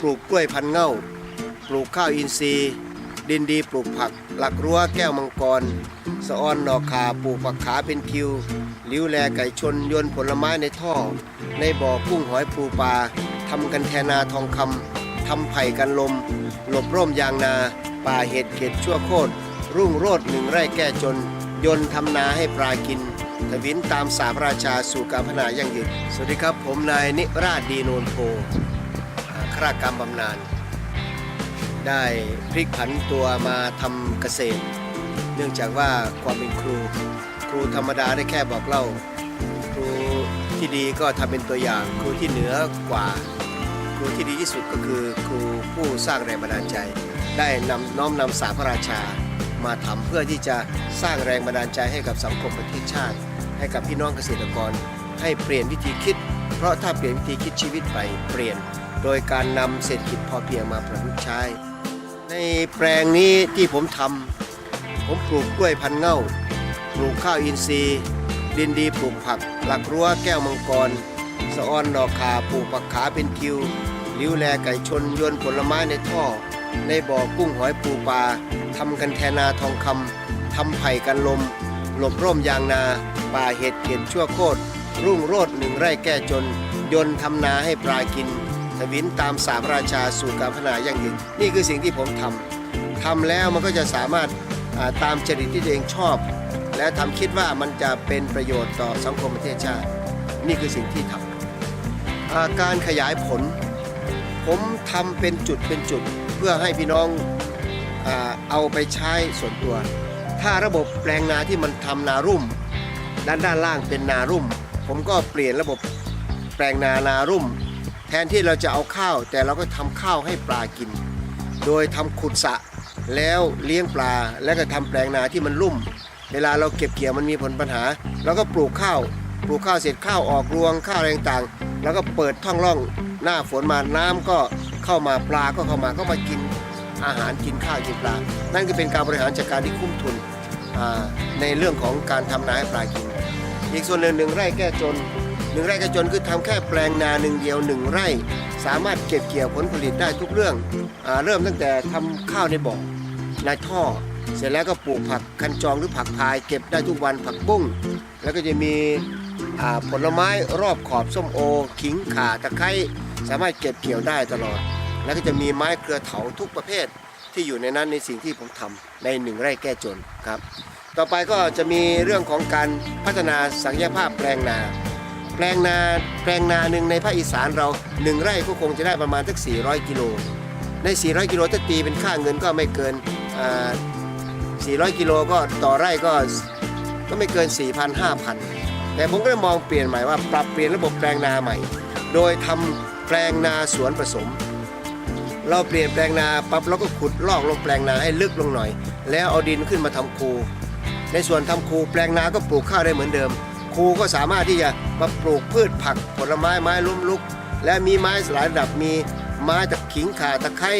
ปลูกกล้วยพันเง่า ปลูกข้าวอินทรีย์ ดินดีปลูกผัก หลักรั้วแก้วมังกร สะออนดอกขาปลูกผักขาเป็นคิวลิ้วแลไก่ชนโยนผลไม้ในท่อ ในบ่อกุ้งหอยปูปลาทำกันแทนาทองคำทำไผ่กันลม หลบร่มยางนา ป่าเห็ดเข็ดชั่วโคตรรุ่งโรดหนึ่งไร่แก้จน ยนทำนาให้ปลากินทวินตามสาพระราชาสู่การพนายั่งยืนสวัสดีครับ ผมนายนิราชดีโนนโพ ราชการบำนาญได้พลิกผันตัวมาทำเกษตร เนื่องจากว่าความเป็นครู ครูธรรมดาได้แค่บอกเล่า ครูที่ดีก็ทำเป็นตัวอย่าง ครูที่เหนือกว่า ครูที่ดีที่สุดก็คือครูผู้สร้างแรงบันดาลใจ ได้นำน้อมนำสาพระราชา มาทำเพื่อที่จะสร้างแรงบันดาลใจให้กับสังคมประเทศชาติ ให้กับพี่น้องเกษตรกร ให้เปลี่ยนวิธีคิด เพราะถ้าเปลี่ยนวิธีคิดชีวิตไปเปลี่ยน โดยการนำเศรษฐกิจพอเพียงมาประยุกต์ใช้ ในแปลงนี้ที่ผมทำผมปลูกกล้วยพันเง่า ปลูกข้าวอินทรีย์ ดินดีปลูกผัก หลักรั้วแก้วมังกร สะออนดอกขาปลูกผักขาเป็นคิวลิ้วแลไก่ชนโยนผลไม้ในท่อ ในบ่อกุ้งหอยปูปลาทำกันแทนาทองคำทำไผ่กันลม หลบร่มยางนา ป่าเห็ดเข็ดชั่วโคตรรุ่งโรดหนึ่งไร่แก้จน ยนทำนาให้ปลากิน ทวินตามสามราชาสู่การพัฒนายั่งยืนนี่คือสิ่งที่ผมทำทำแล้วมันก็จะสามารถตามจริตที่ตัวเองชอบ และทำคิดว่ามันจะเป็นประโยชน์ต่อสังคมประเทศชาติ นี่คือสิ่งที่ทำอ่าการขยายผล ผมทำเป็นจุดเป็นจุดเพื่อให้พี่น้องเอาไปใช้ส่วนตัว ถ้าระบบแปลงนาที่มันทำนารุ่ม ด้านด้านล่างเป็นนารุ่ม ผมก็เปลี่ยนระบบแปลงนานารุ่ม แทนที่เราจะเอาข้าว แต่เราก็ทำข้าวให้ปลากิน โดยทำขุดสะแล้วเลี้ยงปลาแล้วก็ทำแปลงนาที่มันรุ่ม เวลาเราเก็บเกี่ยวมันมีผลปัญหาเราก็ปลูกข้าว ปลูกข้าวเสร็จข้าวออกรวงข้าวอะไรต่างๆแล้วก็เปิดท่องร่องหน้าฝนมาน้ำก็เข้ามาปลาก็เข้ามาก็มากินอาหารกินข้าวกินปลา นั่นก็เป็นการบริหารจัดการที่คุ้มทุนในเรื่องของการทำนาให้ปลากิน อีกส่วนหนึ่งหนึ่งไร่แก้จน หนึ่งไร่แก้จนคือทำแค่แปลงนาหนึ่งเดียวหนึ่งไร่ สามารถเก็บเกี่ยวผลผลิตได้ทุกเรื่องอเริ่มตั้งแต่ทำข้าวในบ่อในท่อ เสร็จแล้วก็ปลูกผักคันจองหรือผักพาย เก็บได้ทุกวันผักบุ้งแล้วก็จะมีผลไม้รอบขอบส้มโอ ขิงข่าตะไคร้สามารถเก็บเกี่ยวได้ตลอด แล้วก็จะมีไม้เครือเถาทุกประเภทที่อยู่ในนั้นในสิ่งที่ผมทำในหนึ่งไร่แก้จนครับ ต่อไปก็จะมีเรื่องของการพัฒนาศักยภาพแปลงนา ปลงนาแปลงนาหนึ่งในภาคอีสานเราหนึ่งไร่ก็คงจะได้ประมาณสัก 400 กิโล ใน 400 กิโลถ้าตีเป็นค่าเงินก็ไม่เกินอ่า400 กิโลก็ต่อไร่ก็ก็ไม่เกิน 4,000 5,000 แต่ผมก็เลยมองเปลี่ยนใหม่ว่าปรับเปลี่ยนระบบแปลงนาใหม่ โดยทำแปลงนาสวนผสม เราเปลี่ยนแปลงนาปั๊บเราก็ขุดลอกลงแปลงนาให้ลึกลงหน่อย แล้วเอาดินขึ้นมาทำคู ในส่วนทำคูแปลงนาก็ปลูกข้าวได้เหมือนเดิม ครูก็สามารถที่จะมาปลูกพืชผักผลไม้ไม้ล้มลุก และมีไม้หลายระดับมีไม้ตะขิงข่าตะไคร้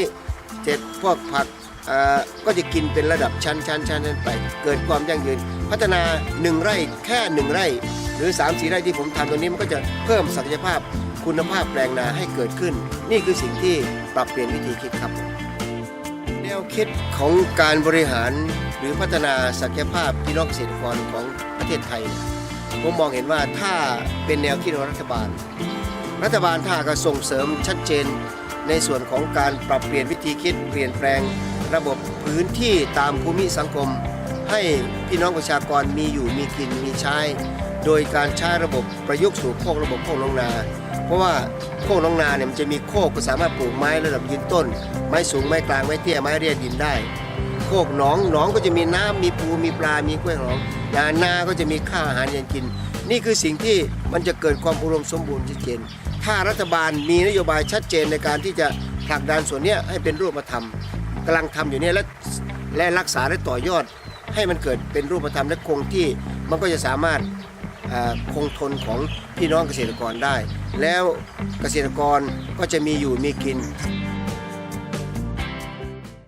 เจ็ดพวกผักอ่อก็จะกินเป็นระดับชั้นชั้นชั้นชั้นไป เกิดความยั่งยืน พัฒนา1ไร่แค่1ไร่ หรือ3 4ไร่ที่ผมทำตรงนี้มันก็จะเพิ่มศักยภาพคุณภาพแปลงนาให้เกิดขึ้น นี่คือสิ่งที่ปรับเปลี่ยนวิธีคิดครับ แนวคิดของการบริหารหรือพัฒนาศักยภาพพี่น้องเกษตรกรของประเทศไทยเนี่ย ผมมองเห็นว่าถ้าเป็นแนวคิดของรัฐบาล รัฐบาลถ้าก็ส่งเสริมชัดเจนในส่วนของการปรับเปลี่ยนวิธีคิดเปลี่ยนแปลงระบบพื้นที่ตามภูมิสังคม ให้พี่น้องประชากรมีอยู่มีกินมีใช้ โดยการใช้ระบบประยุกต์สู่โคกระบบโคกลงนา เพราะว่าโคกลงนาเนี่ยมันจะมีโคกก็สามารถปลูกไม้ระดับยืนต้น ไม้สูงไม้กลางไม้เตี้ยไม้เรียดินได้ คกหนองหนองก็จะมีน้ำมีปูมีปลา มีกล้วยหอมนานาก็จะมีข้าวอาหารเย็นกิน นี่คือสิ่งที่มันจะเกิดความอุดมสมบูรณ์ชัดเจน ถ้ารัฐบาลมีนโยบายชัดเจนในการที่จะผลักดันส่วนนี้ให้เป็นรูปธรรมกำลังทำอยู่เนี่ยและและรักษาและต่อยอด ให้มันเกิดเป็นรูปธรรมและคงที่มันก็จะสามารถคงทนของพี่น้องเกษตรกรได้ แล้วเกษตรกรก็จะมีอยู่มีกิน